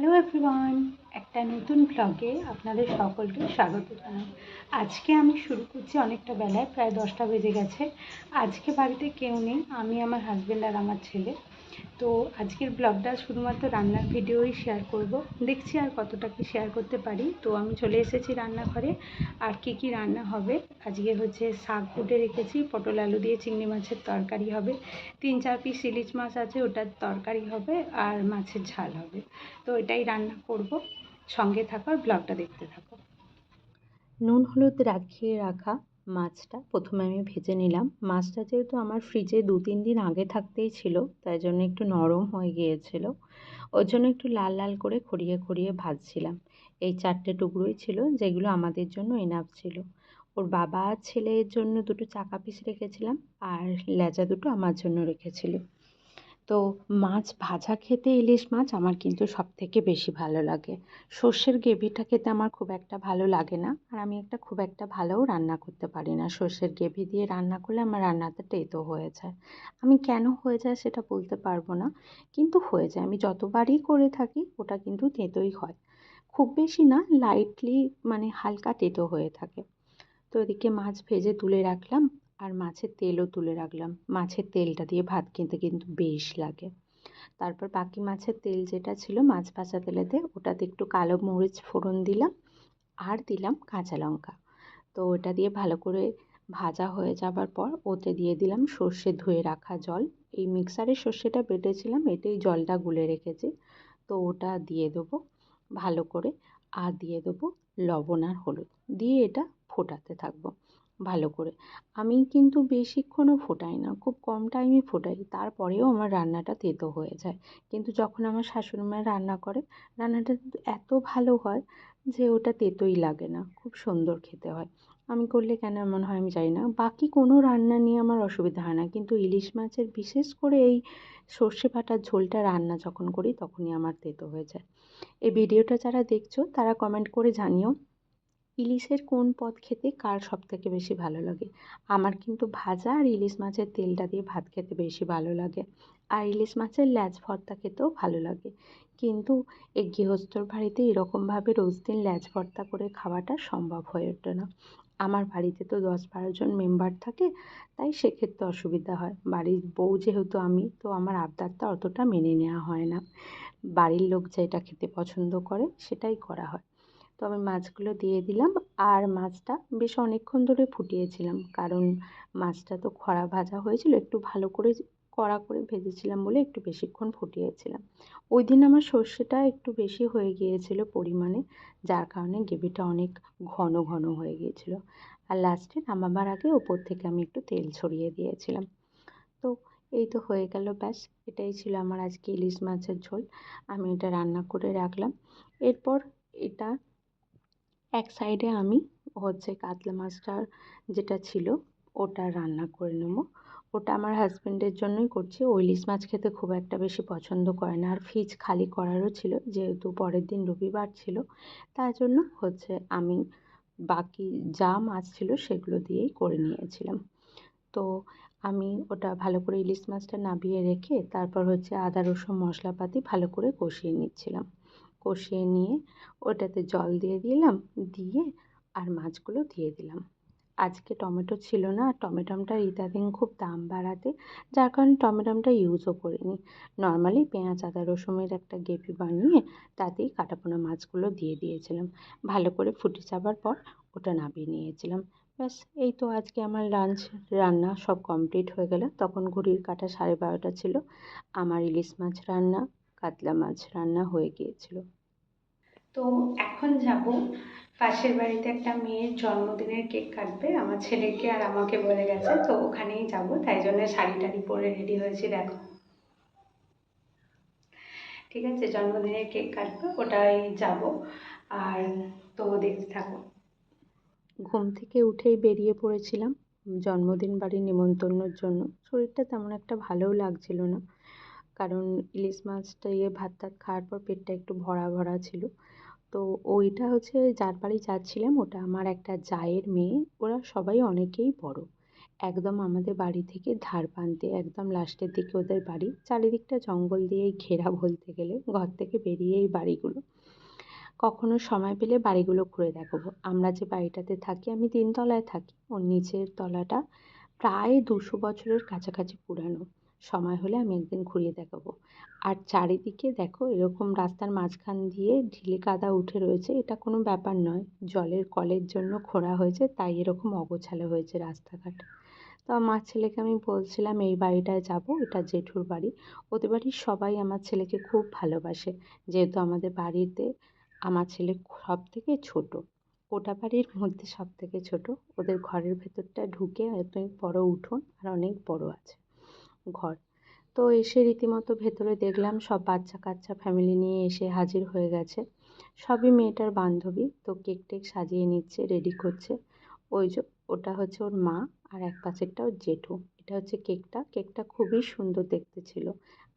Hello everyone একটা নতুন ব্লগে আপনাদের সকলকে স্বাগত জানাই। আজকে আমি শুরু করছি অনেকটা বেলায়, প্রায় দশটা বেজে গেছে। আজকে বাড়িতে কেউ নেই, আমি আমার হাজব্যান্ড আর আমার ছেলে। তো আজকের ব্লগটা শুধুমাত্র রান্নার ভিডিওই শেয়ার করব। দেখছি আর কতটা কি শেয়ার করতে পারি। তো আমি চলে এসেছি রান্নাঘরে। আর কি কি রান্না হবে? আজকে হচ্ছে শাক কুটে রেখেছি, পটল, আলু দিয়ে চিংড়ি মাছের তরকারি হবে। তিন, চার পিস ইলিশ মাছ আছে, ওটার তরকারি হবে আর মাছের ঝাল হবে। তো এটাই রান্না করব। সঙ্গে থাকো আর ব্লগটা দেখতে থাকো। নুন, হলুদ রাখিয়ে রাখা। মাছটা প্রথমে আমি ভেজে নিলাম। মাছটা যেহেতু আমার ফ্রিজে দু তিন দিন আগে থাকতেই ছিল, তাই জন্য একটু নরম হয়ে গিয়েছিল। ওর জন্য একটু লাল লাল করে খড়িয়ে খড়িয়ে ভাজছিলাম। এই চারটে টুকরোই ছিল, যেগুলো আমাদের জন্য এনাফ ছিল। ওর বাবা ছেলের জন্য দুটো চাকা পিস রেখেছিলাম, আর লেজা দুটো আমার জন্য রেখেছিল। তো মাছ ভাজা খেতে ইলিশ মাছ আমার কিন্তু সব থেকে বেশি ভালো লাগে। সর্ষের গ্রেভিটা খেতে আমার খুব একটা ভালো লাগে না, আর আমি একটা খুব একটা ভালোও রান্না করতে পারি না। সর্ষের গ্রেভি দিয়ে রান্না করলে আমার রান্নাটা তেতো হয়ে যায়। আমি কেন হয়ে যায় সেটা বলতে পারব না, কিন্তু হয়ে যায়। আমি যতবারই করে থাকি ওটা কিন্তু তেতোই হয়। খুব বেশি না লাইটলি মানে হালকা তেতো হয়ে থাকে। তো এদিকে মাছ ভেজে তুলে রাখলাম। আর মাছের তেলও তুলে রাখলাম। মাছের তেলটা দিয়ে ভাত খেতে কিন্তু বেশ লাগে। তারপর বাকি মাছের তেল যেটা ছিল মাছ ভাজা তেলেতে, ওটাতে একটু কালো মরিচ ফোড়ন দিলাম আর দিলাম কাঁচা লঙ্কা। তো ওটা দিয়ে ভালো করে ভাজা হয়ে যাবার পর ওতে দিয়ে দিলাম সর্ষে ধুয়ে রাখা জল। এই মিক্সারে সর্ষেটা বেটেছিলাম এটাই জলটা গুলে রেখেছি। তো ওটা দিয়ে দেবো ভালো করে। আর দিয়ে দেবো লবণ আর হলুদ। দিয়ে এটা ফোটাতে থাকব। ভালো করে। আমি কিন্তু বেশিক্ষণও ফোটাই না, খুব কম টাইমে ফোটাই। তারপরেও আমার রান্নাটা তেতো হয়ে যায়। কিন্তু যখন আমার শাশুড়ি মা রান্না করে, রান্নাটা এত ভালো হয় যে ওটা তেতোই লাগে না, খুব সুন্দর খেতে হয়। আমি করলে কেন এমন হয় আমি জানি না। বাকি কোনো রান্না নিয়ে আমার অসুবিধা হয় না। কিন্তু ইলিশ মাছের বিশেষ করে এই সর্ষে বাটার ঝোলটা রান্না যখন করি, তখনই আমার তেতো হয়ে যায়। এই ভিডিওটা যারা দেখছ, তারা কমেন্ট করে জানিও। ইলিশের কোন পদ খেতে কার সব থেকে বেশি ভালো লাগে? আমার কিন্তু ভাজা আর ইলিশ মাছের তেলটা দিয়ে ভাত খেতে বেশি ভালো লাগে। আর ইলিশ মাছের ল্যাজ ভর্তা খেতেও ভালো লাগে। কিন্তু এই গৃহস্থর বাড়িতে এরকমভাবে রোজ দিন ল্যাজ ভর্তা করে খাওয়াটা সম্ভব হয়ে ওঠে না। আমার বাড়িতে তো দশ বারো জন মেম্বার থাকে, তাই সেক্ষেত্রে অসুবিধা হয়। বাড়ির বউ যেহেতু আমি, তো আমার আবদারটা অতটা মেনে নেওয়া হয় না। বাড়ির লোক যেটা খেতে পছন্দ করে, সেটাই করা হয়। তো আমি মাছগুলো দিয়ে দিলাম। আর মাছটা বেশ অনেকক্ষণ ধরে ফুটিয়েছিলাম। কারণ মাছটা তো খরা ভাজা হয়েছিল, একটু ভালো করে কড়া করে ভেজেছিলাম বলে একটু বেশিক্ষণ ফুটিয়েছিলাম। ওই দিন আমার সর্ষেটা একটু বেশি হয়ে গিয়েছিল পরিমাণে, যার কারণে গ্রেভিটা অনেক ঘন ঘন হয়ে গিয়েছিল। আর লাস্টে নামাবার আগে ওপর থেকে আমি একটু তেল ছড়িয়ে দিয়েছিলাম। তো এই তো হয়ে গেল ব্যাস, এটাই ছিল আমার আজকে ইলিশ মাছের ঝোল। আমি এটা রান্না করে রাখলাম। এরপর এটা এক সাইডে আমি হচ্ছে কাতলা মাছটার যেটা ছিল, ওটা রান্না করে নেব। ওটা আমার হাজব্যান্ডের জন্যই করছি। ও ইলিশ মাছ খেতে খুব একটা বেশি পছন্দ করে না। আর ফ্রিজ খালি করারও ছিল, যেহেতু পরের দিন রবিবার ছিল। তার জন্য হচ্ছে আমি বাকি যা মাছ ছিল সেগুলো দিয়েই করে নিয়েছিলাম। তো আমি ওটা ভালো করে ইলিশ মাছটা নাবিয়ে রেখে, তারপর হচ্ছে আদা, রসুন, মশলাপাতি ভালো করে কষিয়ে নিচ্ছিলাম। কষিয়ে নিয়ে ওটাতে জল দিয়ে দিলাম, দিয়ে আর মাছগুলো দিয়ে দিলাম। আজকে টমেটো ছিল না আর টমেটোমটার ইদানিং খুব দাম বাড়াতে, যার কারণে টমেটোমটা ইউজও করিনি। নর্মালি পেঁয়াজ, আদা, রসুনের একটা গ্রেভি বানিয়ে তাতেই কাটাপোনা মাছগুলো দিয়ে দিয়েছিলাম। ভালো করে ফুটে যাবার পর ওটা নামিয়ে নিয়েছিলাম। ব্যাস, এই তো আজকে আমার লাঞ্চ রান্না সব কমপ্লিট হয়ে গেল। তখন ঘড়ির কাটা সাড়ে বারোটা ছিল। আমার ইলিশ মাছ রান্না, কাতলা মাছ রান্না হয়ে গিয়েছিল। তো এখন যাব। পাশের বাড়িতে একটা মেয়ের জন্মদিনের কেক কাটবে। আমার ছেলেকে আর আমাকে বলে গেছে, তো ওখানেই যাব। তাই জন্য শাড়ি টাড়ি পরে রেডি হয়েছি, দেখো। ঠিক আছে, জন্মদিনের কেক কাটবে, ওটাই যাব। আর তো দেখতে থাকো। ঘুম থেকে উঠেই বেরিয়ে পড়েছিলাম জন্মদিন বাড়ি নিমন্ত্রণের জন্য। শরীরটা তেমন একটা ভালোও লাগছিল না, কারণ ইলিশ মাছটা ইয়ে ভাত টাত খাওয়ার পর পেটটা একটু ভরা ভরা ছিল। তো ওইটা হচ্ছে যার বাড়ি যাচ্ছিলাম, ওটা আমার একটা জায়ের মেয়ে। ওরা সবাই অনেকেই বড়। একদম আমাদের বাড়ি থেকে ধার প্রান্তে একদম লাস্টের দিকে ওদের বাড়ি। চারিদিকটা জঙ্গল দিয়েই ঘেরা বলতে গেলে, ঘর থেকে বেরিয়েই বাড়িগুলো। কখনো সময় পেলে বাড়িগুলো ঘুরে দেখাবো। আমরা যে বাড়িটাতে থাকি, আমি তিনতলায় থাকি। ওর নিচের তলাটা প্রায় দুশো বছরের কাছাকাছি পুরানো। সময় হলে আমি একদিন ঘুরিয়ে দেখাবো। আর চারিদিকে দেখো এরকম রাস্তার মাঝখান দিয়ে ঢিলে কাদা উঠে রয়েছে, এটা কোনো ব্যাপার নয়। জলের কলের জন্য খোঁড়া হয়েছে, তাই এরকম অগোছালো হয়েছে রাস্তাঘাট। তো আমার ছেলেকে আমি বলছিলাম, এই বাড়িটায় যাব, এটা জেঠুর বাড়ি। ওদের বাড়ির সবাই আমার ছেলেকে খুব ভালোবাসে। যেহেতু আমাদের বাড়িতে আমার ছেলে সব থেকে ছোটো, ওটা বাড়ির মধ্যে সব থেকে ছোটো। ওদের ঘরের ভেতরটা ঢুকে অনেক বড় উঠোন, আর অনেক বড় আছে। ঘর। তো এসে রীতিমতো ভেতরে দেখলাম সব বাচ্চা কাচ্চা ফ্যামিলি নিয়ে এসে হাজির হয়ে গেছে। সবই মেয়েটার বান্ধবী, তো কেক টেক সাজিয়ে নিচ্ছে রেডি করছে। ওই যে ওটা হচ্ছে ওর মা আর এক পাশেরটা ওর জেঠু। এটা হচ্ছে কেকটা। কেকটা খুবই সুন্দর দেখতে ছিল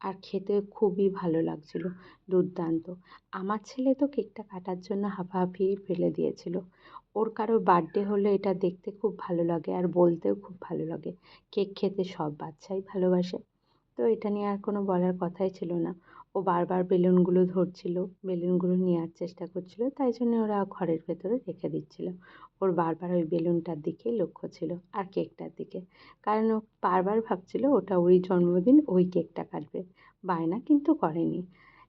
আর খেতে খুবই ভালো লাগছিল, দুর্দান্ত। আমার ছেলে তো কেকটা কাটার জন্য হাফাহাফি ফেলে দিয়েছিল। ওর কারও বার্থডে হলে এটা দেখতে খুব ভালো লাগে আর বলতেও খুব ভালো লাগে। কেক খেতে সব বাচ্চাই ভালোবাসে। তো এটা নিয়ে আর কোনো বলার কথাই ছিল না। ও বারবার বেলুনগুলো ধরছিল, বেলুনগুলো নেওয়ার চেষ্টা করছিল, তাই জন্য ওরা ঘরের ভেতরে রেখে দিচ্ছিল। ওর বারবার ওই বেলুনটার দিকে লক্ষ্য ছিল আর কেকটার দিকে। কারণ ও বারবার ভাবছিল ওটা ওই জন্মদিন, ওই কেকটা কাটবে। বায়না কিন্তু করেনি।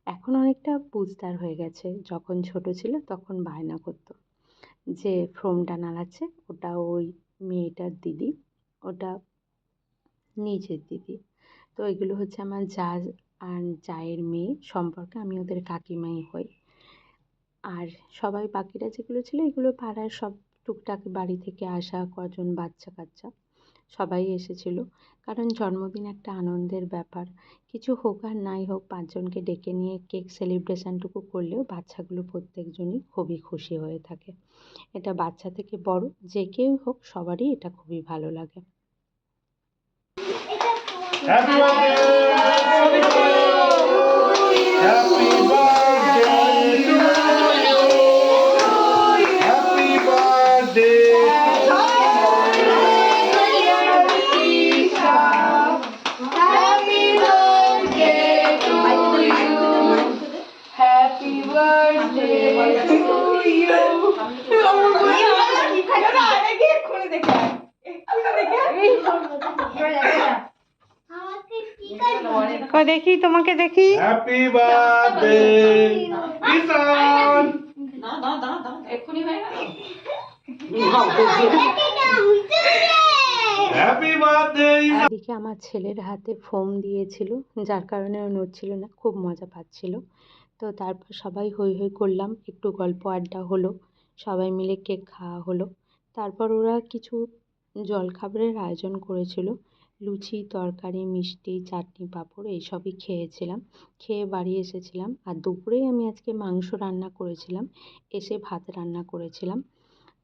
এখন অনেকটা বুঝদার হয়ে গেছে। যখন ছোট ছিল তখন বায়না করতো। যে ফোমটা নাড়াচ্ছে, ওটা ওই মেয়েটার দিদি, ওটা নিজের দিদি। তো এগুলো হচ্ছে আমার যা আর জায়ের মেয়ে সম্পর্কে আমি ওদের কাকিমাই হই। আর সবাই বাকিরা যেগুলো ছিল এগুলো পাড়ার সব টুকটাক বাড়ি থেকে আসা কজন বাচ্চা কাচ্চা সবাই এসেছিল। কারণ জন্মদিন একটা আনন্দের ব্যাপার। কিছু হোক আর নাই হোক পাঁচজনকে ডেকে নিয়ে কেক সেলিব্রেশনটুকু করলেও বাচ্চাগুলো প্রত্যেকজনই খুবই খুশি হয়ে থাকে। এটা বাচ্চা থেকে বড়, যে কেউ হোক সবারই এটা খুবই ভালো লাগে। Happy ও দেখি তোমাকে দেখি Happy birthday! Kisan! Happy birthday! এদিকে আমার ছেলের হাতে ফোম দিয়েছিল যার কারণে ও নড়ছিল না খুব মজা পাচ্ছিল তো তারপর সবাই হই হই করলাম একটু গল্প আড্ডা হলো সবাই মিলে কেক খাওয়া হলো তারপর ওরা কিছু জলখাবারের আয়োজন করেছিল লুচি, তরকারি, মিষ্টি, চাটনি, পাঁপড় এইসবই খেয়েছিলাম। খেয়ে বাড়ি এসেছিলাম আর দুপুরেই আমি আজকে মাংস রান্না করেছিলাম, এসে ভাত রান্না করেছিলাম।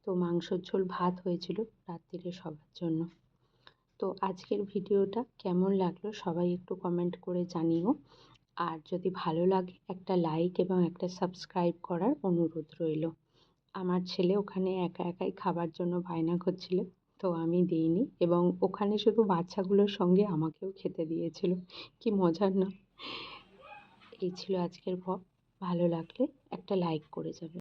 তো মাংসর ঝোল ভাত হয়েছিল রাত্রিরে সবার জন্য। তো আজকের ভিডিওটা কেমন লাগল সবাই একটু কমেন্ট করে জানিও। আর যদি ভালো লাগে একটা লাইক এবং একটা সাবস্ক্রাইব করার অনুরোধ রইল। আমার ছেলে ওখানে একা একাই খাবার জন্য বায়না করছিল। তো আমি দিইনি এবং ওখানে শুধু বাচ্চাগুলোর সঙ্গে আমাকেও খেতে দিয়েছিল। কি মজার না? এই ছিল আজকের ভ্লগ ভালো লাগলে একটা লাইক করে যাবে।